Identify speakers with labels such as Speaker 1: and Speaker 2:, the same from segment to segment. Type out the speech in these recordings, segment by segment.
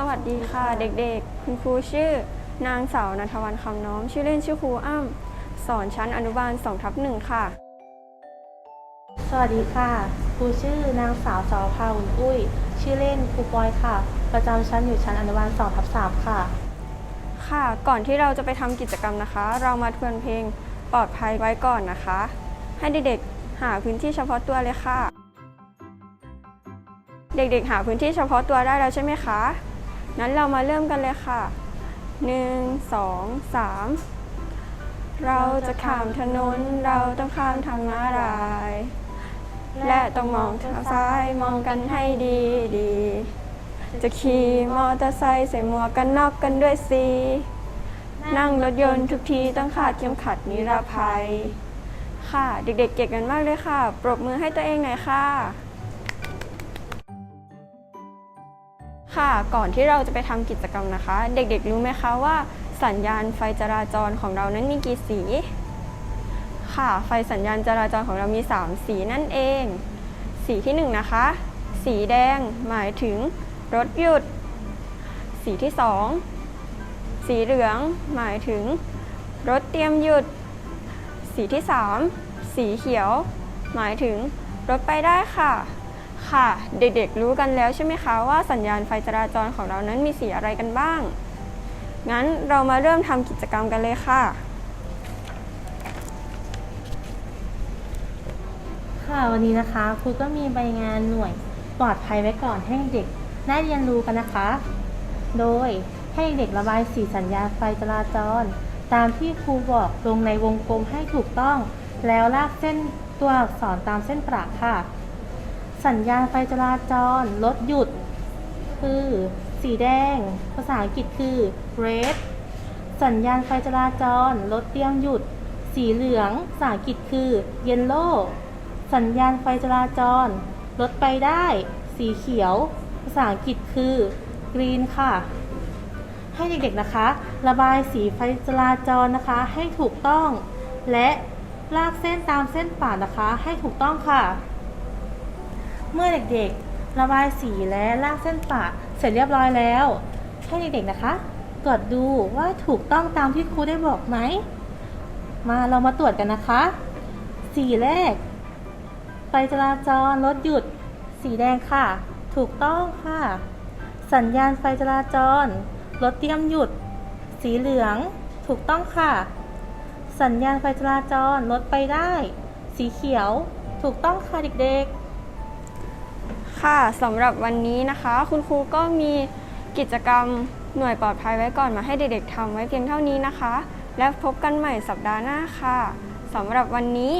Speaker 1: สวัสดีค่ะเด็กๆ คุณครูชื่อ นางสาวนัทวันคำน้อม ชื่อเล่นชื่อครูอ้ำสอนชั้นอนุบาล2ทับหนึ่งค่ะ
Speaker 2: สวัสดีค่ะ ครูชื่อนางสาวสาวภาอุ่นอุ้ย ชื่อเล่นครูปอยค่ะ ประจำชั้นอยู่ชั้นอนุบาล2ทับ3ค่ะ
Speaker 1: ค่ะ ก่อนที่เราจะไปทำกิจกรรมนะคะ เรามาทวนเพลงปลอดภัยไว้ก่อนนะคะ ให้เด็กๆหาพื้นที่เฉพาะตัวเลยค่ะ เด็กๆ หาพื้นที่เฉพาะตัวได้แล้วใช่ไหมคะ นั้นเรามาเริ่มกันเลยค่ะ 1 2 3 เราจะข้ามถนน เราต้องข้ามทางม้าลาย และต้องมองทางซ้ายมองกันให้ดีดีๆจะขี่มอเตอร์ไซค์ใส่หมวกกันน็อกกันด้วยสินั่งรถยนต์ทุกทีต้องขาดเข็มขัดนิรภัย ค่ะ เด็กๆเก่งกันมากเลยค่ะ ปรบมือให้ตัวเองหน่อยค่ะ ค่ะก่อนที่เราจะไปทำกิจกรรมนะคะ เด็กๆรู้ไหมคะว่า สัญญาณไฟจราจรของเรานั้นมีกี่สี ค่ะ ไฟสัญญาณจราจรของเรามี 3 สีนั่นเอง สีที่1นะคะ สีแดงหมายถึงรถหยุด สีที่ 2 สีเหลืองหมายถึง รถเตรียมหยุด สีที่ 3 สีเขียว หมายถึง รถไปได้ค่ะ ค่ะ เด็กๆรู้กันแล้วใช่ไหมคะว่าสัญญาณไฟจราจรของเรานั้นมีสีอะไรกันบ้าง งั้นเรามาเริ่มทำกิจกรรมกันเลยค่ะ
Speaker 2: ค่ะวันนี้นะคะครูก็มีใบงานหน่วยปลอดภัยไว้ก่อนให้เด็กได้เรียนรู้กันนะคะ โดยให้เด็กระบายสีสัญญาณไฟจราจร ตามที่ครูบอกลงในวงกลมให้ถูกต้อง แล้วลากเส้นตัวอักษรตามเส้นประค่ะ สัญญาณไฟจราจรรถหยุด คือสีแดง ภาษาอังกฤษคือ red สัญญาณไฟจราจรรถเตรียมหยุด สีเหลืองภาษาอังกฤษคือ yellow สัญญาณไฟจราจรรถไปได้ สีเขียว ภาษาอังกฤษคือ green ค่ะ ให้เด็กๆนะคะ ระบายสีไฟจราจรนะคะ ให้ถูกต้อง และลากเส้นตามเส้นป่านะคะ ให้ถูกต้องค่ะ เมื่อเด็กๆ ระบายสีและลากเส้นป่าเสร็จเรียบร้อยแล้ว ให้เด็กๆนะคะตรวจดูว่าถูกต้องตามที่ครูได้บอกไหม มาเรามาตรวจกันนะคะ สีแรก ไฟจราจรรถหยุด สีแดงค่ะ ถูกต้องค่ะ สัญญาณไฟจราจรรถเตรียมหยุด สีเหลือง ถูกต้องค่ะ สัญญาณไฟจราจรรถไปได้ สีเขียว ถูกต้องค่ะเด็กๆ
Speaker 1: ค่ะสำหรับวันนี้นะคะ คุณครูก็มีกิจกรรมหน่วยปลอดภัยไว้ก่อนมาให้เด็กๆทำไว้เพียงเท่านี้นะคะ แล้วพบกันใหม่สัปดาห์หน้าค่ะสำหรับวันนี้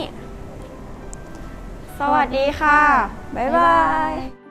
Speaker 1: สวัสดีค่ะ บ๊ายบาย